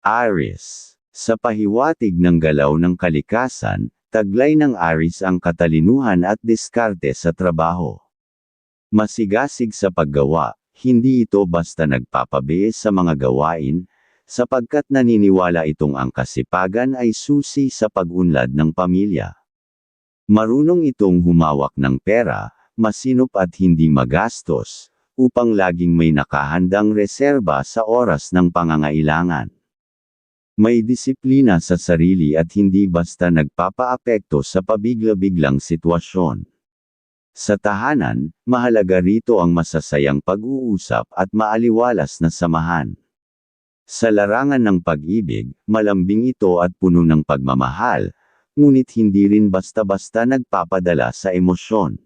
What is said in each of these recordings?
Aries. Sa pahiwatig ng galaw ng kalikasan, taglay ng Aries ang katalinuhan at diskarte sa trabaho. Masigasig sa paggawa, hindi ito basta nagpapabiis sa mga gawain, sapagkat naniniwala itong ang kasipagan ay susi sa pag-unlad ng pamilya. Marunong itong humawak ng pera, masinop at hindi magastos, upang laging may nakahandang reserba sa oras ng pangangailangan. May disiplina sa sarili at hindi basta nagpapaapekto sa pabigla-biglang sitwasyon. Sa tahanan, mahalaga rito ang masasayang pag-uusap at maaliwalas na samahan. Sa larangan ng pag-ibig, malambing ito at puno ng pagmamahal, ngunit hindi rin basta-basta nagpapadala sa emosyon.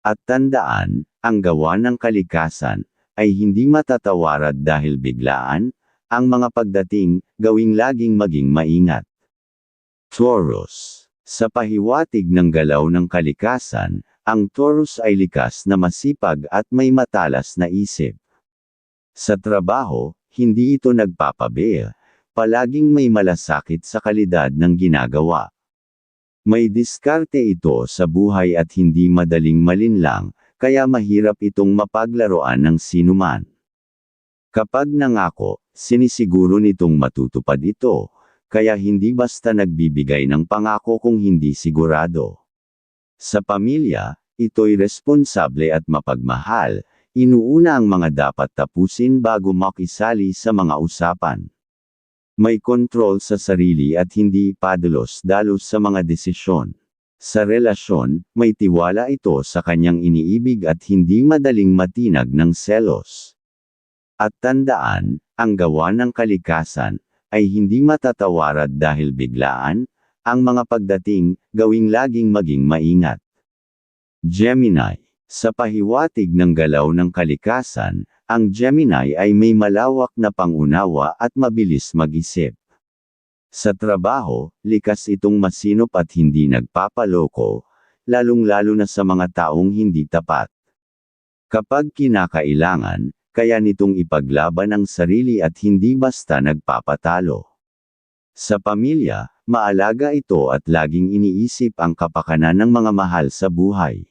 At tandaan, ang gawa ng kalikasan, ay hindi matatawarad dahil biglaan, ang mga pagdating, gawing laging maging maingat. Taurus. Sa pahiwatig ng galaw ng kalikasan, ang Taurus ay likas na masipag at may matalas na isip. Sa trabaho, hindi ito nagpapabeil, palaging may malasakit sa kalidad ng ginagawa. May diskarte ito sa buhay at hindi madaling malinlang, kaya mahirap itong mapaglaruan ng sinuman. Kapag nangako, sinisiguro nitong matutupad ito, kaya hindi basta nagbibigay ng pangako kung hindi sigurado. Sa pamilya, ito'y responsable at mapagmahal, inuuna ang mga dapat tapusin bago makisali sa mga usapan. May kontrol sa sarili at hindi padalos-dalos sa mga desisyon. Sa relasyon, may tiwala ito sa kanyang iniibig at hindi madaling matinag ng selos. At tandaan, ang gawa ng kalikasan, ay hindi matatawarad dahil biglaan, ang mga pagdating, gawing laging maging maingat. Gemini. Sa pahiwatig ng galaw ng kalikasan, ang Gemini ay may malawak na pangunawa at mabilis mag-isip. Sa trabaho, likas itong masinop at hindi nagpapaloko, lalong-lalo na sa mga taong hindi tapat. Kapag kinakailangan, kaya nitong ipaglaban ang sarili at hindi basta nagpapatalo. Sa pamilya, maalaga ito at laging iniisip ang kapakanan ng mga mahal sa buhay.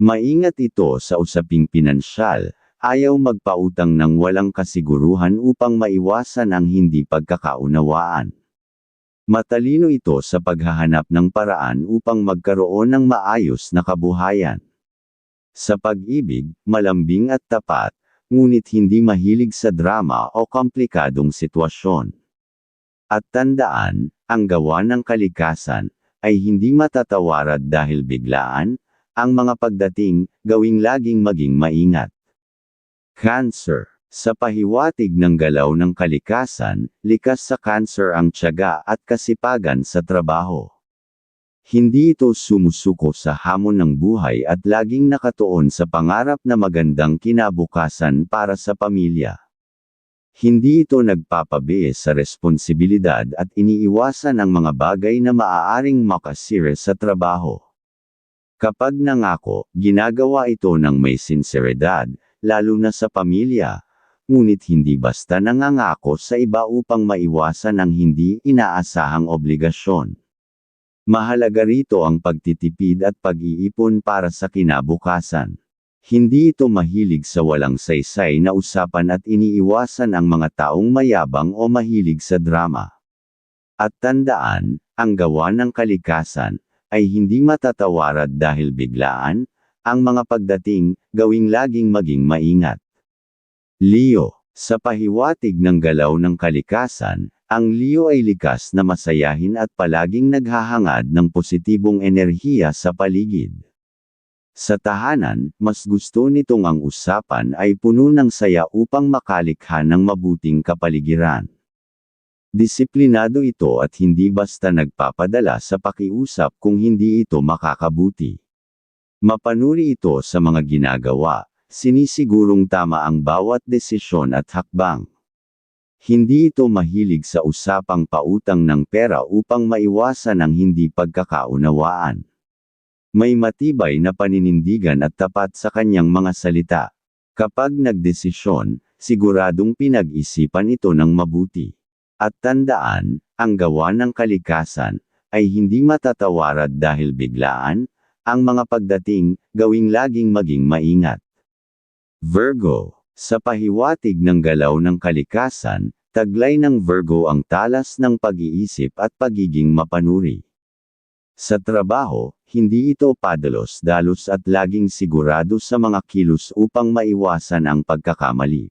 Maingat ito sa usaping pinansyal, ayaw magpautang ng walang kasiguruhan upang maiwasan ang hindi pagkakaunawaan. Matalino ito sa paghahanap ng paraan upang magkaroon ng maayos na kabuhayan. Sa pag-ibig, malambing at tapat, ngunit hindi mahilig sa drama o komplikadong sitwasyon. At tandaan, ang gawa ng kalikasan, ay hindi matatawarad dahil biglaan, ang mga pagdating, gawing laging maging maingat. Cancer. Sa pahiwatig ng galaw ng kalikasan, likas sa cancer ang tiyaga at kasipagan sa trabaho. Hindi ito sumusuko sa hamon ng buhay at laging nakatuon sa pangarap na magandang kinabukasan para sa pamilya. Hindi ito nagpapabies sa responsibilidad at iniiwasan ang mga bagay na maaaring makasira sa trabaho. Kapag nangako, ginagawa ito ng may sinseridad, lalo na sa pamilya, ngunit hindi basta nangangako sa iba upang maiwasan ang hindi inaasahang obligasyon. Mahalaga rito ang pagtitipid at pag-iipon para sa kinabukasan. Hindi ito mahilig sa walang saysay na usapan at iniiwasan ang mga taong mayabang o mahilig sa drama. At tandaan, ang gawa ng kalikasan, ay hindi matatawarad dahil biglaan, ang mga pagdating, gawing laging maging maingat. Leo, sa pahiwatig ng galaw ng kalikasan, ang Leo ay likas na masayahin at palaging naghahangad ng positibong enerhiya sa paligid. Sa tahanan, mas gusto nitong ang usapan ay puno ng saya upang makalikha ng mabuting kapaligiran. Disiplinado ito at hindi basta nagpapadala sa pakiusap kung hindi ito makakabuti. Mapanuri ito sa mga ginagawa, sinisigurong tama ang bawat desisyon at hakbang. Hindi ito mahilig sa usapang pautang ng pera upang maiwasan ang hindi pagkakaunawaan. May matibay na paninindigan at tapat sa kanyang mga salita. Kapag nagdesisyon, siguradong pinag-isipan ito ng mabuti. At tandaan, ang gawa ng kalikasan, ay hindi matatawarad dahil biglaan, ang mga pagdating, gawing laging maging maingat. Virgo, sa pahiwatig ng galaw ng kalikasan, taglay ng Virgo ang talas ng pag-iisip at pagiging mapanuri. Sa trabaho, hindi ito padalos-dalos at laging sigurado sa mga kilos upang maiwasan ang pagkakamali.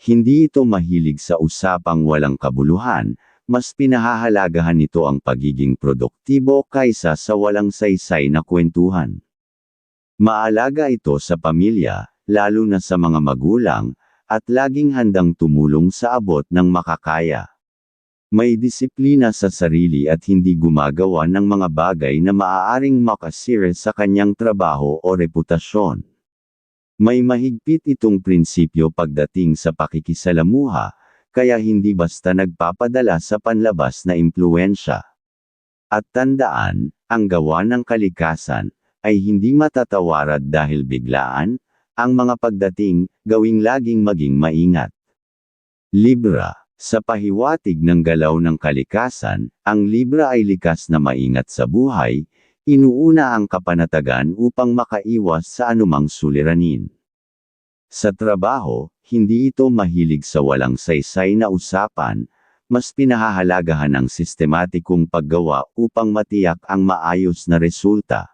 Hindi ito mahilig sa usapang walang kabuluhan, mas pinahahalagahan nito ang pagiging produktibo kaysa sa walang saysay na kwentuhan. Maalaga ito sa pamilya, lalo na sa mga magulang, at laging handang tumulong sa abot ng makakaya. May disiplina sa sarili at hindi gumagawa ng mga bagay na maaaring makasira sa kanyang trabaho o reputasyon. May mahigpit itong prinsipyo pagdating sa pakikisalamuha, kaya hindi basta nagpapadala sa panlabas na impluensya. At tandaan, ang gawa ng kalikasan, ay hindi matatawarad dahil biglaan, ang mga pagdating, gawing laging maging maingat. Libra Sa pahiwatig ng galaw ng kalikasan, ang Libra ay likas na maingat sa buhay, inuuna ang kapanatagan upang makaiwas sa anumang suliranin. Sa trabaho, hindi ito mahilig sa walang saysay na usapan, mas pinahahalagahan ang sistematikong paggawa upang matiyak ang maayos na resulta.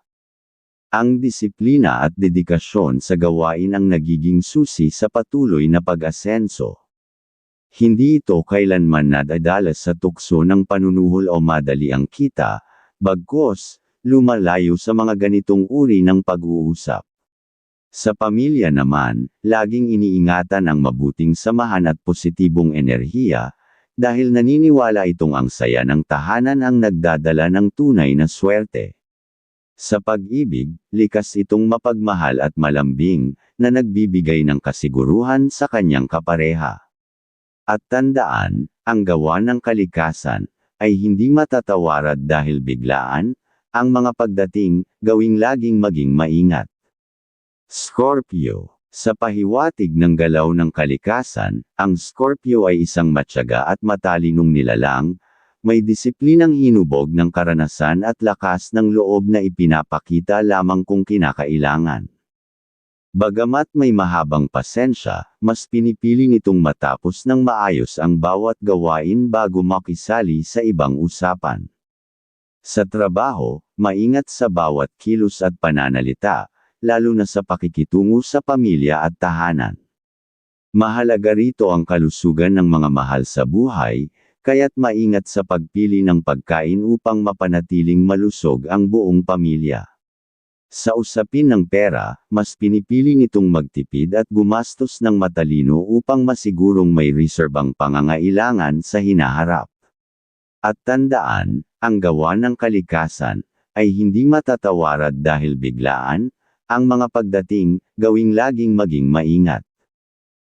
Ang disiplina at dedikasyon sa gawain ang nagiging susi sa patuloy na pag-asenso. Hindi ito kailanman nadadala sa tukso ng panunuhol o madali ang kita, bagkos, lumalayo sa mga ganitong uri ng pag-uusap. Sa pamilya naman, laging iniingatan ang mabuting samahan at positibong enerhiya, dahil naniniwala itong ang saya ng tahanan ang nagdadala ng tunay na swerte. Sa pag-ibig, likas itong mapagmahal at malambing, na nagbibigay ng kasiguruhan sa kanyang kapareha. At tandaan, ang gawa ng kalikasan, ay hindi matatawarad dahil biglaan, ang mga pagdating, gawing laging maging maingat. Scorpio. Sa pahiwatig ng galaw ng kalikasan, ang Scorpio ay isang matyaga at matalinong nilalang, may disiplinang hinubog ng karanasan at lakas ng loob na ipinapakita lamang kung kinakailangan. Bagamat may mahabang pasensya, mas pinipili nitong matapos ng maayos ang bawat gawain bago makisali sa ibang usapan. Sa trabaho, maingat sa bawat kilos at pananalita, lalo na sa pakikitungo sa pamilya at tahanan. Mahalaga rito ang kalusugan ng mga mahal sa buhay, kaya't maingat sa pagpili ng pagkain upang mapanatiling malusog ang buong pamilya. Sa usapin ng pera, mas pinipili nitong magtipid at gumastos ng matalino upang masigurong may reserbang pangangailangan sa hinaharap. At tandaan, ang gawa ng kalikasan, ay hindi matatawarad dahil biglaan, ang mga pagdating, gawing laging maging maingat.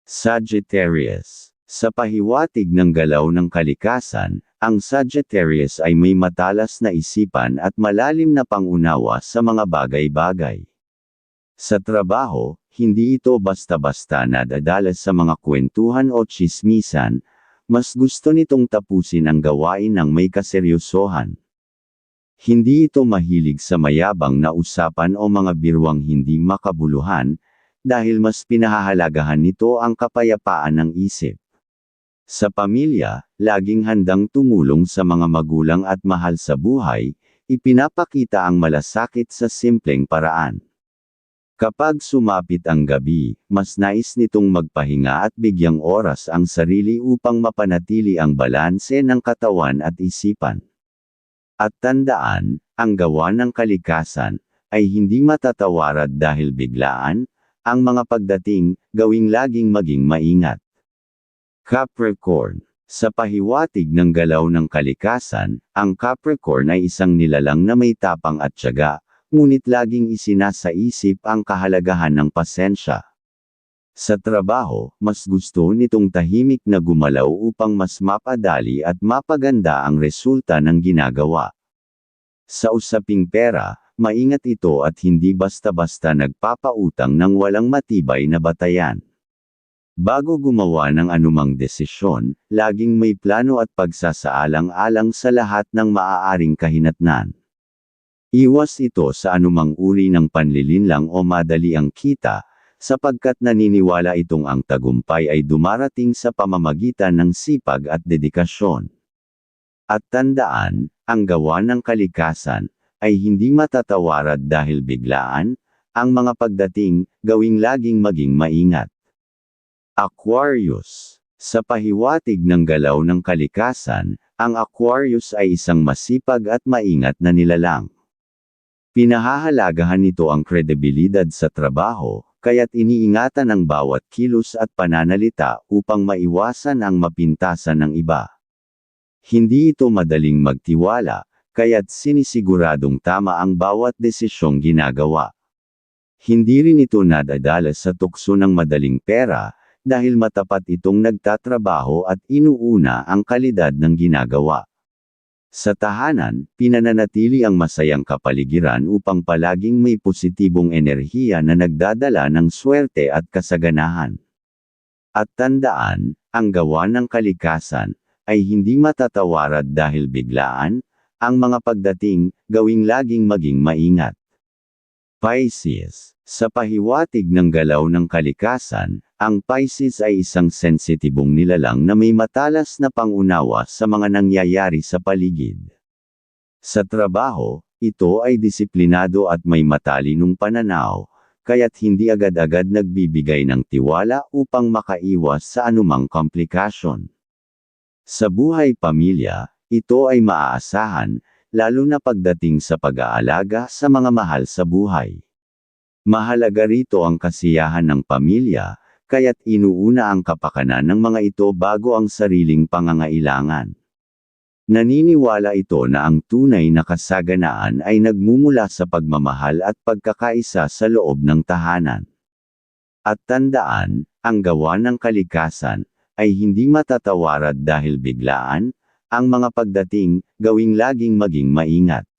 Sagittarius Sa pahiwatig ng galaw ng kalikasan, ang Sagittarius ay may matalas na isipan at malalim na pangunawa sa mga bagay-bagay. Sa trabaho, hindi ito basta-basta nadadala sa mga kwentuhan o chismisan, mas gusto nitong tapusin ang gawain ng may kaseryosohan. Hindi ito mahilig sa mayabang na usapan o mga birwang hindi makabuluhan, dahil mas pinahahalagahan nito ang kapayapaan ng isip. Sa pamilya, laging handang tumulong sa mga magulang at mahal sa buhay, ipinapakita ang malasakit sa simpleng paraan. Kapag sumapit ang gabi, mas nais nitong magpahinga at bigyang oras ang sarili upang mapanatili ang balanse ng katawan at isipan. At tandaan, ang gawa ng kalikasan, ay hindi matatawarad dahil biglaan, ang mga pagdating, gawing laging maging maingat. Capricorn Sa pahiwatig ng galaw ng kalikasan, ang Capricorn ay isang nilalang na may tapang at tiyaga, ngunit laging isinasaisip ang kahalagahan ng pasensya. Sa trabaho, mas gusto nitong tahimik na gumalaw upang mas mapadali at mapaganda ang resulta ng ginagawa. Sa usaping pera, maingat ito at hindi basta-basta nagpapautang ng walang matibay na batayan. Bago gumawa ng anumang desisyon, laging may plano at pagsasaalang-alang sa lahat ng maaaring kahinatnan. Iwas ito sa anumang uri ng panlilinlang o madali ang kita, sapagkat naniniwala itong ang tagumpay ay dumarating sa pamamagitan ng sipag at dedikasyon. At tandaan, ang gawa ng kalikasan, ay hindi matatawarad dahil biglaan, ang mga pagdating, gawing laging maging maingat. Aquarius Sa pahiwatig ng galaw ng kalikasan, ang Aquarius ay isang masipag at maingat na nilalang. Pinahahalagahan nito ang kredibilidad sa trabaho, kaya't iniingatan ang bawat kilos at pananalita upang maiwasan ang mapintasan ng iba. Hindi ito madaling magtiwala, kaya't sinisiguradong tama ang bawat desisyong ginagawa. Hindi rin ito nadadala sa tukso ng madaling pera, dahil matapat itong nagtatrabaho at inuuna ang kalidad ng ginagawa. Sa tahanan, pinananatili ang masayang kapaligiran upang palaging may positibong enerhiya na nagdadala ng swerte at kasaganahan. At tandaan, ang gawa ng kalikasan, ay hindi matatawarad dahil biglaan, ang mga pagdating, gawing laging maging maingat. Pisces Sa pahiwatig ng galaw ng kalikasan, ang Pisces ay isang sensitibong nilalang na may matalas na pangunawa sa mga nangyayari sa paligid. Sa trabaho, ito ay disiplinado at may matalinong pananaw, kaya't hindi agad-agad nagbibigay ng tiwala upang makaiwas sa anumang komplikasyon. Sa buhay pamilya, ito ay maaasahan, lalo na pagdating sa pag-aalaga sa mga mahal sa buhay. Mahalaga rito ang kasiyahan ng pamilya, kaya't inuuna ang kapakanan ng mga ito bago ang sariling pangangailangan. Naniniwala ito na ang tunay na kasaganaan ay nagmumula sa pagmamahal at pagkakaisa sa loob ng tahanan. At tandaan, ang gawa ng kalikasan, ay hindi matatawarad dahil biglaan, ang mga pagdating, gawing laging maging maingat.